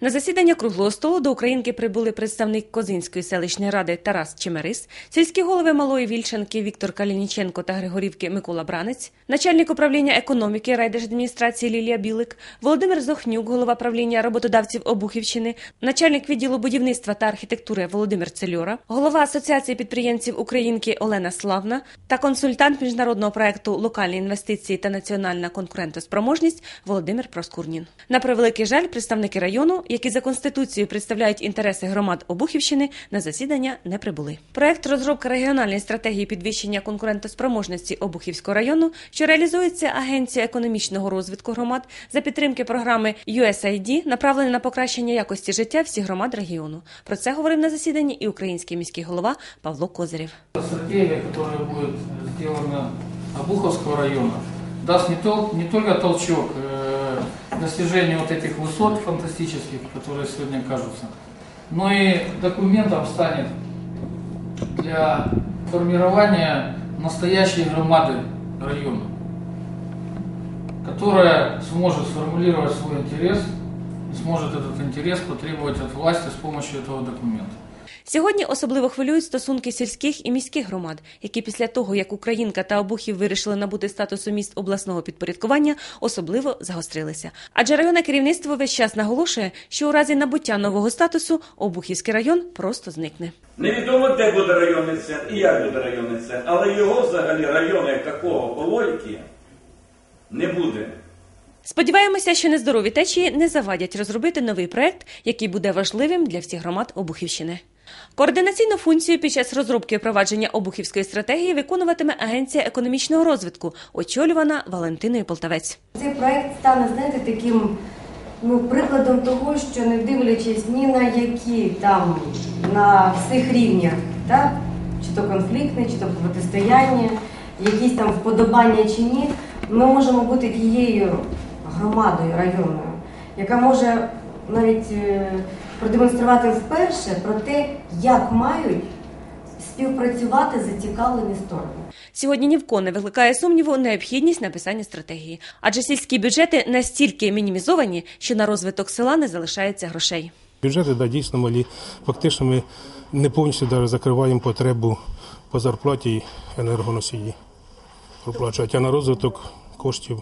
На засідання круглого столу до Українки прибули представник Козинської селищної ради Тарас Чемерис, сільські голови Малої Вільчанки Віктор Калініченко та Григорівки Микола Бранець, начальник управління економіки райдержадміністрації Лілія Білик, Володимир Зохнюк, голова правління роботодавців Обухівщини, начальник відділу будівництва та архітектури Володимир Цельора, голова Асоціації підприємців Українки Олена Славна та консультант міжнародного проекту Локальні інвестиції та національна конкурентоспроможність Володимир Проскурнін. На превеликий жаль, представники району, які за конституцією представляють інтереси громад Обухівщини, на засідання не прибули. Проект розробка регіональної стратегії підвищення конкурентоспроможності Обухівського району, що реалізується Агенцією економічного розвитку громад за підтримки програми USAID, направлений на покращення якості життя всіх громад регіону. Про це говорив на засіданні і український міський голова Павло Козирєв. Стратегия, которая будет сделана Обуховского района, даст не, только толчок достижению вот этих высот фантастических, которые сегодня кажутся, но и документом станет для формирования настоящей громады района, которая сможет сформулировать свой интерес и сможет этот интерес потребовать от власти с помощью этого документа. Сьогодні особливо хвилюють стосунки сільських і міських громад, які після того, як Українка та Обухів вирішили набути статусу міст обласного підпорядкування, особливо загострилися. Адже районне керівництво весь час наголошує, що у разі набуття нового статусу Обухівський район просто зникне. Невідомо, де буде районний центр і як буде районний центр, але його взагалі району як такого по логіки не буде. Сподіваємося, що нездорові течії не завадять розробити новий проект, який буде важливим для всіх громад Обухівщини. Координаційну функцію під час розробки впровадження обухівської стратегії виконуватиме Агенція економічного розвитку, очолювана Валентиною Полтавець. Цей проект стане, знаєте, таким ну, прикладом того, що не дивлячись ні на які там на всіх рівнях, так? чи то конфліктне, чи то протистояння, якісь там вподобання чи ні, ми можемо бути тією громадою районною, яка може навіть е, продемонструвати вперше про те, як мають співпрацювати зацікавлені сторони. Сьогодні ні в кого не викликає сумніву необхідність написання стратегії, адже сільські бюджети настільки мінімізовані, що на розвиток села не залишається грошей. Бюджети да, дійсно малі. Фактично ми не повністю даже закриваємо потребу по зарплаті енергоносії. Проплачують, а на розвиток коштів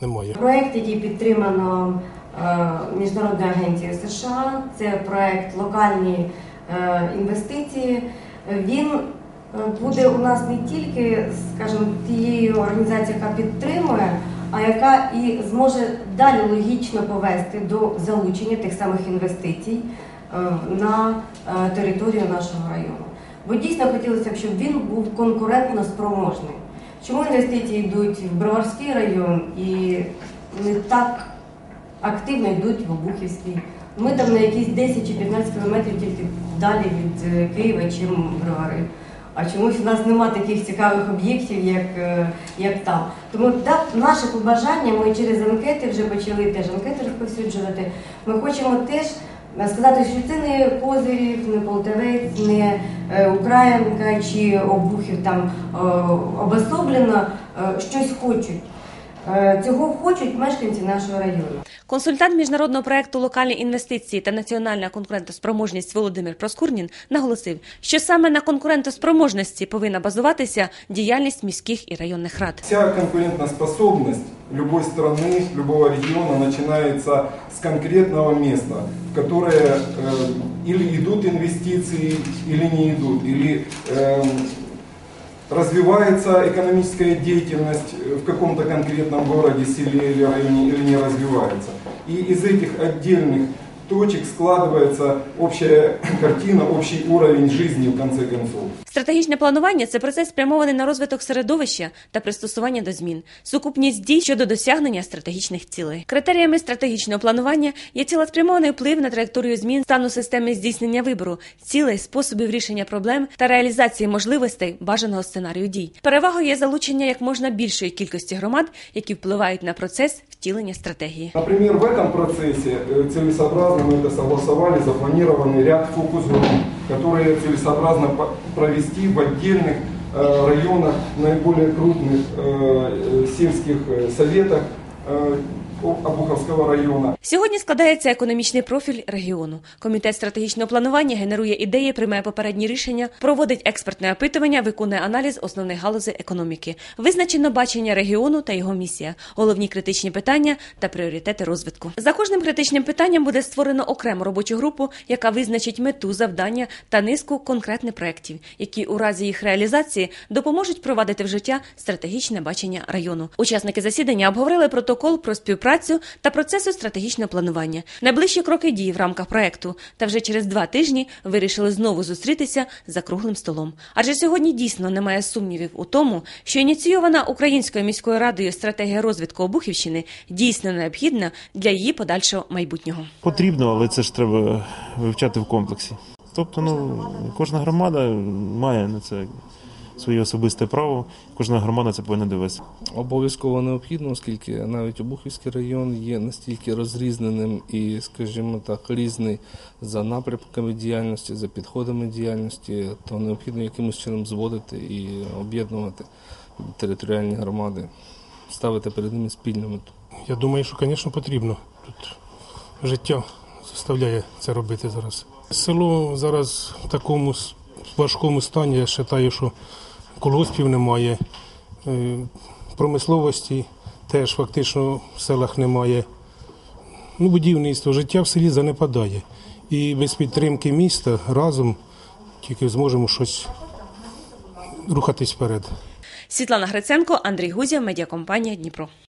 немає. Проект, який підтримано е, Міжнародною агенцією США, це проект локальні е, інвестиції. Він е, буде у нас не тільки, скажімо, тією організацією, яка підтримує, а яка і зможе далі логічно повести до залучення тих самих інвестицій на територію нашого району. Бо дійсно хотілося б, щоб він був конкурентно спроможний. Чому інвестиції йдуть в Броварський район і не так активно йдуть в Обухівський? Ми там на якісь 10 чи 15 кілометрів тільки далі від е, Києва, чим Бровари. А чомусь у нас нема таких цікавих об'єктів, як, е, як там. Тому да, наше побажання, ми через анкети вже почали теж анкети розповсюджувати. Ми хочемо теж е, сказати, що це не Козирів, не Полтавець, не Українка чи Обухів там обособлено щось хочуть. Е, Цього хочуть мешканці нашого району. Консультант міжнародного проекту Локальні інвестиції та національна конкурентоспроможність Володимир Проскурнін наголосив, що саме на конкурентоспроможності повинна базуватися діяльність міських і районних рад. Вся конкурентоспособность любой страны, любого региона начинается с конкретного места, в которое э, или идут инвестиции, или не идут, или эм, развивается экономическая деятельность в каком-то конкретном городе, селе или районе, или не развивается. И из этих отдельных точек складывается общая картина, общий уровень жизни в конце концов. Стратегічне планування це процес спрямований на розвиток середовища та пристосування до змін, сукупність дій щодо досягнення стратегічних цілей. Критеріями стратегічного планування є цілеспрямований вплив на траєкторію змін стану системи здійснення вибору, цілей, способів рішення проблем та реалізації можливостей бажаного сценарію дій. Перевагою є залучення як можна більшої кількості громад, які впливають на процес втілення стратегії. Например, в этом процессе э, целесообразно мы это согласовали, запланированный ряд фокус-групп, которые целесообразно по- провести в отдельных э, районах, наиболее крупных э, э, сельских э, советах, О- Обуховского района. Сьогодні складається економічний профіль регіону. Комітет стратегічного планування генерує ідеї, приймає попередні рішення, проводить експертне опитування, виконує аналіз основних галузей економіки. Визначено бачення регіону та його місія, головні критичні питання та пріоритети розвитку. За кожним критичним питанням буде створено окрему робочу групу, яка визначить мету, завдання та низку конкретних проєктів, які у разі їх реалізації допоможуть провадити в життя стратегічне бачення району. Учасники засідання обговорили протокол про співпрацю та процесу стратегічного планування, найближчі кроки дії в рамках проекту. Та вже через два тижні вирішили знову зустрітися за круглим столом. Адже сьогодні дійсно немає сумнівів у тому, що ініційована Українською міською радою стратегія розвитку Обухівщини дійсно необхідна для її подальшого майбутнього. Потрібно, але це ж треба вивчати в комплексі. Тобто, ну, кожна громада має на це своє особисте право, кожна громада це повинна дивитися. Обов'язково необхідно, оскільки навіть Обухівський район є настільки розрізненим і, скажімо так, різний за напрямками діяльності, за підходами діяльності, то необхідно якимось чином зводити і об'єднувати територіальні громади, ставити перед ними спільну мету. Я думаю, що, звісно, потрібно. Тут життя заставляє це робити зараз. Село зараз в такому важкому стані. Я вважаю, що колгоспів немає, е, промисловості теж фактично в селах немає. Ну, будівництво, життя в селі занепадає. І без підтримки міста разом тільки зможемо щось рухатись вперед. Світлана Гриценко, Андрій Гузя, медіакомпанія Дніпро.